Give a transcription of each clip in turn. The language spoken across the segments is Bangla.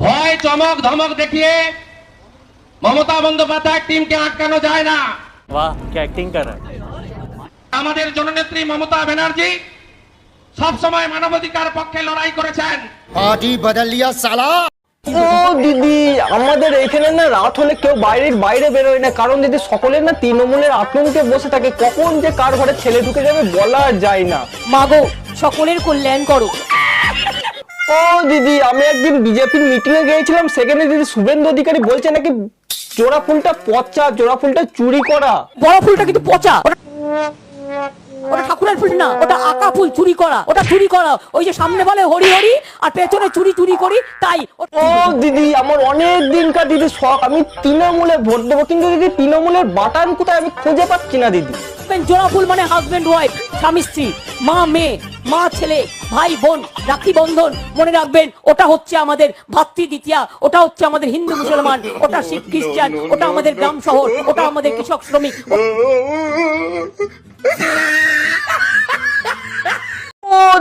ভয় চমক ধমক দেখিয়ে মমতা বন্দ্যোপাধ্যায় টিমকে আটকানো যায় না। বাহ অ্যাক্টিং করা। আমাদের জননেত্রী মমতা ব্যানার্জি সব সময় মানবাধিকার পক্ষে লড়াই করেছেন। পার্টি বদলিয়া সালা। ও দিদি আমাদের এখানে না রাত হলে কেউ বাইরে বাইরে বেরোয় না। কারণ দিদি সকলের না তৃণমূলের আতঙ্কে বসে থাকে। কখন যে কার ঘরে ছেলে ঢুকে যাবে বলা যায় না। মাগো সকলের কল্যাণ করো। ও দিদি আমি একদিন বিজেপির মিটিং এ গিয়েছিলাম সেখানে দিদি শুভেন্দু অধিকারী বলছে নাকি জোড়া ফুলটা পচা জোড়া ফুলটা চুরি করা। বড় ফুলটা কিন্তু পচা। ওটা- ঠাকুরের ফুল না ওটা আকা ফুল চুরি করা। ওটা চুরি করা। ওই যে সামনে বলে হরি হরি আর পেছনে চুরি চুরি করি তাই। ও- ও দিদি আমার অনেক দিনকার দিদি শখ আমি তৃণমূলে ভোট দেবো কিন্তু দিদি তৃণমূলের বাটান কোথায় আমি খুঁজে পাচ্ছি না দিদি। দেখবেন জোড়া ফুল মানে হাজবেন্ড ওয়াইফ স্বামী স্ত্রী, মা, মেয়ে, মা, ছেলে, ভাই, বোন, রাখি, বন্ধন। মনে রাখবেন, ওটা হচ্ছে আমাদের ভাতৃ দ্বিতীয়া, ওটা হচ্ছে আমাদের হিন্দু মুসলমান, ওটা শিখ খ্রিস্টান, ওটা আমাদের গ্রাম শহর, ওটা আমাদের কৃষক শ্রমিক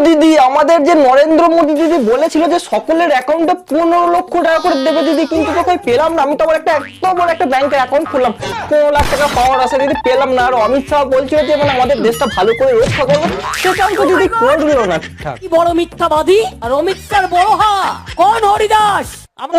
দিদি আমাদের যে নরেন্দ্র মোদী দিদি বলেছিল যে সকলের অ্যাকাউন্টে পনেরো লক্ষ টাকা করে দেবে দিদি কিন্তু কোথায় পেলাম না? আমি তো আমার একটা এত বড় একটা ব্যাংকের অ্যাকাউন্ট খুললাম। পনেরো লাখ টাকা পাওয়ার আছে দিদি পেলাম না। আর অমিত শাহ বলছিল যে মানে আমাদের দেশটা ভালো করে রক্ষা করব সেটাও তো দিদি করল না ঠিকঠাক। কি বড় মিথ্যাবাদী? আর অমিত শাহর বড় হা। কোন হরিদাস?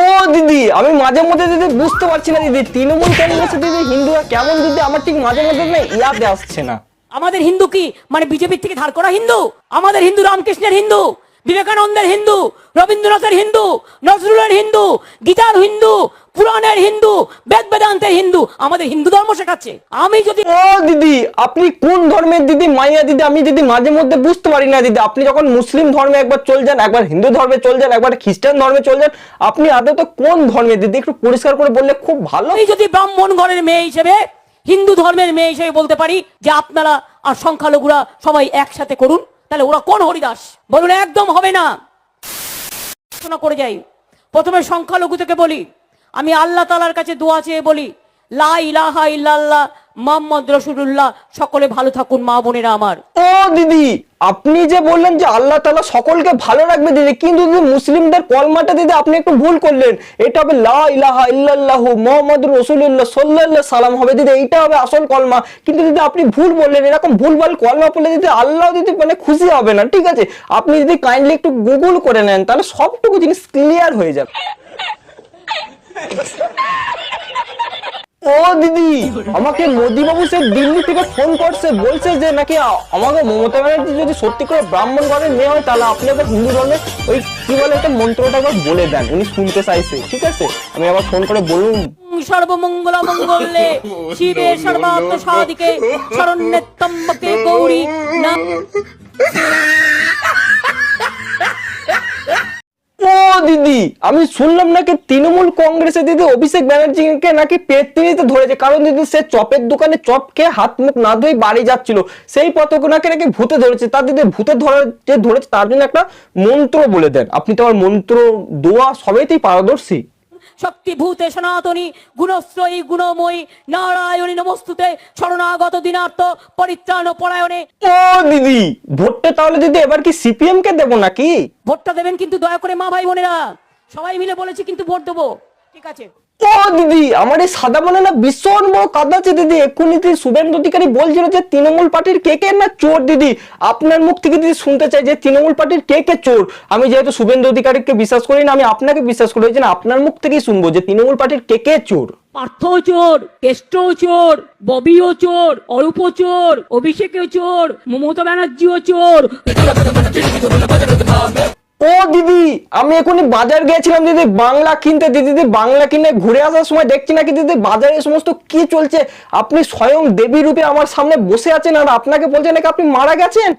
ও দিদি আমি মাঝে মধ্যে দিদি বুঝতে পারছি না দিদি। তৃণমূল কংগ্রেসে দিদি হিন্দুরা কেমন দিদি? আমার ঠিক মাঝে মধ্যে না ইয়াদে আসছে না। আমাদের হিন্দু কি? মানে বিজেপির থেকে ধার করা হিন্দু? আমাদের হিন্দু রামকৃষ্ণের হিন্দু বিবেকানন্দের হিন্দু রবীন্দ্রনাথের হিন্দু নজরুলের হিন্দু গীতার হিন্দু পুরাণের হিন্দু বেদ বেদান্তের হিন্দু আমাদের হিন্দু ধর্ম শেখাচ্ছে। আমি যদি ও দিদি আপনি কোন ধর্মের দিদি? মাইয়া দিদি আমি দিদি মাঝে মধ্যে বুঝতে পারি না দিদি আপনি যখন মুসলিম ধর্মে একবার চল যান একবার হিন্দু ধর্মে চল যান একবার খ্রিস্টান ধর্মে চল যান আপনি আদৌ তো কোন ধর্মের দিদি? একটু পরিষ্কার করে বললে খুব ভালো। যদি ব্রাহ্মণ ঘরের মেয়ে হিসেবে হিন্দু ধর্মের মেয়ে হিসেবে বলতে পারি যে আপনারা আর সংখ্যালঘুরা সবাই একসাথে করুন, তাহলে ওরা কোন হরিদাস? বলুন, একদম হবে না। করে যাই। প্রথমে সংখ্যালঘু থেকে বলি। আমি আল্লাহ তালার কাছে দোয়া চেয়ে বলি, লা ইলাহা ইল্লাল্লাহ মোহাম্মদ রসুল্লাহ সকলে ভালো থাকুন, মা বোনেরা আমার। ও দিদি, আপনি যে বললেন যে আল্লাহ তাআলা সকলকে ভালো রাখবে দিদি, কিন্তু দিদি মুসলিমদের কলমাটা দিদি আপনি একটু ভুল করলেন। এটা হবে লা ইলাহা ইল্লাল্লাহু মুহাম্মাদুর রাসূলুল্লাহ সাল্লাল্লাহু সাল্লাম হবে দিদি, এইটা হবে আসল কলমা। কিন্তু দিদি আপনি ভুল বললেন, এরকম ভুলভাল কলমা পড়লে দিদি আল্লাহ দিদি মানে খুশি হবে না, ঠিক আছে? আপনি যদি কাইন্ডলি একটু গুগল করে নেন, তাহলে সবটুকু জিনিস ক্লিয়ার হয়ে যাবে। ও দিদি, আমাকে মোদি বাবু সে দিল্লি থেকে ফোন করছে, বলছে যে নাকি আমাকে মমতা ব্যানার্জি যদি সত্যি করে ব্রাহ্মণ ঘরের মেয়ে হয়, তাহলে আপনি একবার হিন্দু ধর্মে ওই কি বলে একটা মন্ত্রটা বলে দেন, উনি শুনতে চাইছে, ঠিক আছে? আমি আবার ফোন করে বলুন সর্বমঙ্গল মঙ্গলে শিবে সর্বাত্ম সাদিকে শরণ্যেত্তম্বকে গৌরী না দিদি, আমি শুনলাম নাকি তৃণমূল কংগ্রেসের দিদি অভিষেক ব্যানার্জিকে নাকি পেতনিতে ধরেছে, কারণ দিদি সে চপের দোকানে চপ খেয়ে হাত মুখ না ধুয়ে বাড়ি যাচ্ছিল। সেই পতকনাকে নাকি ভূতে ধরেছে তার দিদি ভূতে ধরে যে ধরেছে, তার জন্য একটা মন্ত্র বলে দেন। আপনি তো আমার মন্ত্র, দোয়া সবাইতেই পারদর্শী। শক্তি ভূতে সনাতনী গুণশ্রয়ী গুণময়ী নারায়ণী নমস্তুতে শরণাগত দিনার্থ পরিত্রাণ পরায়ণে। ও দিদি ভোটটা তাহলে দিদি এবার কি সিপিএম কে দেবো নাকি? ভোটটা দেবেন কিন্তু দয়া করে মা ভাই বোনেরা। সবাই মিলে বলেছি কিন্তু ভোট দেবো। ঠিক আছে। ও দিদি, আমার এই সাদা মনে না ভীষণ বড় আছে দিদি। এক্ষুনি দিদি শুভেন্দু অধিকারী বলছিল যে তৃণমূল পার্টির কে কে না চোর দিদি। আপনার মুখ থেকে দিদি শুনতে চাই যে তৃণমূল পার্টির কে কে চোর। আমি যেহেতু শুভেন্দু অধিকারীকে বিশ্বাস করি না, আমি আপনাকে বিশ্বাস করি জন্য আপনার মুখ থেকেই শুনব যে তৃণমূল পার্টির কে কে চোর। পার্থ চোর কেষ্ট চোর, ববিও চোর অরূপ চোর, অভিষেকও চোর, মমতা ব্যানার্জিও চোর। দিদি আমি এখনই বাজার গেছিলাম দিদি বাংলা কিনতে দিদি দিদি বাংলা কিনে ঘুরে আসার সময় দেখছি নাকি দিদি বাজারে সমস্ত কি চলছে আপনি স্বয়ং দেবী রূপে আমার সামনে বসে আছেন আর আপনাকে বলছেন নাকি আপনি মারা গেছেন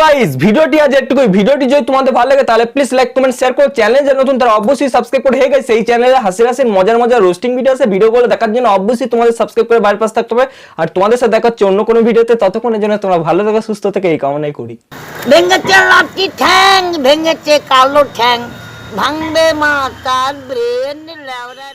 গাইস ভিডিওটি আজ একটুকুই। ভিডিওটি যদি তোমাদের ভালো লাগে, তাহলে প্লিজ লাইক কমেন্ট শেয়ার করো। চ্যানেল যে নতুন, তারা অবশ্যই সাবস্ক্রাইব করে। হয়ে গেছে এই চ্যানেলে হাসি হাসির মজার মজার রোস্টিং ভিডিও আছে ভিডিওগুলো দেখার জন্য অবশ্যই তোমাদের সাবস্ক্রাইব করে বাইরে পাশ থাকতে হবে। আর তোমাদের সাথে দেখা হচ্ছে অন্য কোনো ভিডিওতে ততক্ষণের জন্য তোমরা ভালো থাকো, সুস্থ থেকে, এই কামনাই করি। ভেঙেছে লাঠি ঠ্যাং, ভেঙেছে কালো ঠ্যাং, ভাঙবে মা তার ব্রেন লেওরা